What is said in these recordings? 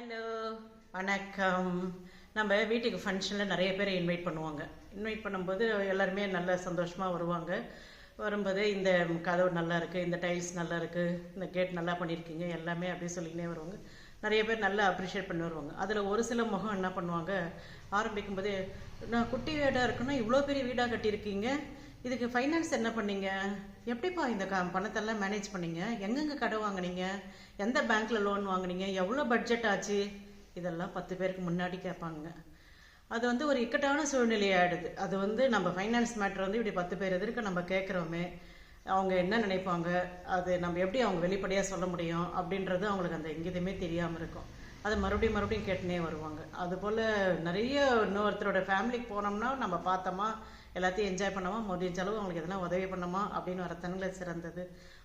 Hello வணக்கம். நம்ம வீட்டுக்கு ஃபங்க்ஷனில் நிறைய பேர் இன்வைட் பண்ணுவாங்க. இன்வைட் பண்ணும்போது எல்லாருமே நல்ல சந்தோஷமாக வருவாங்க. வரும்போது இந்த கதவு நல்லா இருக்குது இந்த டைல்ஸ் நல்லா இருக்குது இந்த கேட் நல்லா பண்ணியிருக்கீங்க எல்லாமே அப்படியே சொல்லிக்கினே வருவாங்க. நிறைய பேர் நல்லா அப்ரிஷியேட் பண்ணி வருவாங்க. அதில் ஒரு சில முகம் என்ன பண்ணுவாங்க? ஆரம்பிக்கும் போதே நான் குட்டி வீடாக இருக்குன்னா இவ்வளோ பெரிய வீடாக கட்டியிருக்கீங்க. இதுக்கு ஃபைனான்ஸ் என்ன பண்ணீங்க? எப்படிப்பா இந்த க பணத்தெல்லாம் மேனேஜ் பண்ணீங்க? எங்கெங்க கடை வாங்குனீங்க? எந்த பேங்க்ல லோன் வாங்குனீங்க? எவ்வளோ பட்ஜெட் ஆச்சு? இதெல்லாம் பத்து பேருக்கு முன்னாடி கேட்பாங்க. அது வந்து ஒரு இக்கட்டான சூழ்நிலையாயிடுது அது வந்து நம்ம ஃபைனான்ஸ் மேட்ரு வந்து இப்படி பத்து பேர் எதிர்க்க நம்ம கேட்குறோமே அவங்க என்ன நினைப்பாங்க? அது நம்ம எப்படி அவங்க வெளிப்படையாக சொல்ல முடியும்? அப்படின்றது அவங்களுக்கு அந்த எங்கேயுமே தெரியாமல் இருக்கும். அதை மறுபடியும் மறுபடியும் கேட்டுனே வருவாங்க. அதுபோல் நிறைய இன்னொருத்தரோட ஃபேமிலிக்கு போனோம்னா நம்ம பார்த்தோமா எல்லாத்தையும் என்ஜாய் பண்ணோமா முடிஞ்ச அளவு அவங்களுக்கு எதனா உதவி பண்ணோமா அப்படின்னு வரத்தனங்கள சிறந்தது.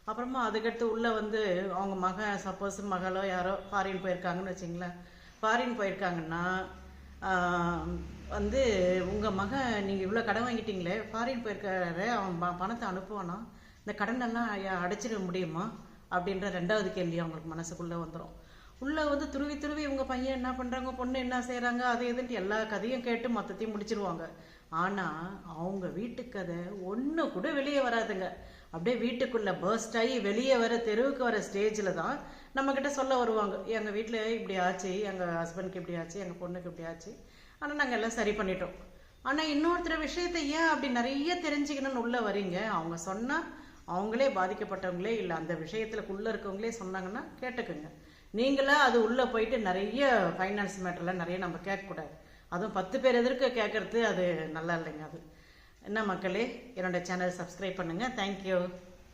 அப்புறமா அதுக்கடுத்து உள்ளே வந்து அவங்க மக சப்போஸ் மகளோ யாரோ ஃபாரின் போயிருக்காங்கன்னு வச்சிங்களேன். ஃபாரின் போயிருக்காங்கன்னா வந்து உங்கள் மகன் நீங்கள் இவ்வளோ கடன் வாங்கிட்டீங்களே ஃபாரின் போயிருக்காரு அவன் பணத்தை அனுப்புவானா? இந்த கடனெல்லாம் அடைச்சிட முடியுமா? அப்படின்ற ரெண்டாவது கேள்வி அவங்களுக்கு மனசுக்குள்ளே வந்துடும் உள்ளே வந்து துருவி துருவி இவங்க பையன் என்ன பண்ணுறாங்க பொண்ணு என்ன செய்கிறாங்க அது இதுன்ட்டு எல்லா கதையும் கேட்டு மொத்தத்தையும் முடிச்சிருவாங்க. ஆனால் அவங்க வீட்டு கதை ஒன்று கூட வெளியே வராதுங்க. அப்படியே வீட்டுக்குள்ளே பர்ஸ்ட் ஆகி வெளியே வர தெருவுக்கு வர ஸ்டேஜில் தான் நம்மக்கிட்ட சொல்ல வருவாங்க. எங்கள் வீட்டில் இப்படி ஆச்சு எங்கள் ஹஸ்பண்ட்க்கு இப்படி ஆச்சு எங்கள் பொண்ணுக்கு இப்படி ஆச்சு. ஆனால் நாங்கள் எல்லாம் சரி பண்ணிட்டோம். ஆனால் இன்னொருத்தர் விஷயத்தை ஏன் அப்படி நிறைய தெரிஞ்சுக்கணும்னு உள்ளே வரீங்க? அவங்க சொன்னால் அவங்களே பாதிக்கப்பட்டவங்களே இல்லை. அந்த விஷயத்துலக்குள்ளே இருக்கவங்களே சொன்னாங்கன்னா கேட்டுக்குங்க. நீங்களே அது உள்ளே போயிட்டு நிறைய ஃபைனான்ஸ் மேட்டர்லாம் நிறைய நம்ம கேட்கக்கூடாது. அதுவும் பத்து பேர் எதிர்க்க கேட்கறது அது நல்லா இல்லைங்க அது. என்ன மக்களே என்னோட சேனல் சப்ஸ்கிரைப் பண்ணுங்கள் தேங்க்யூ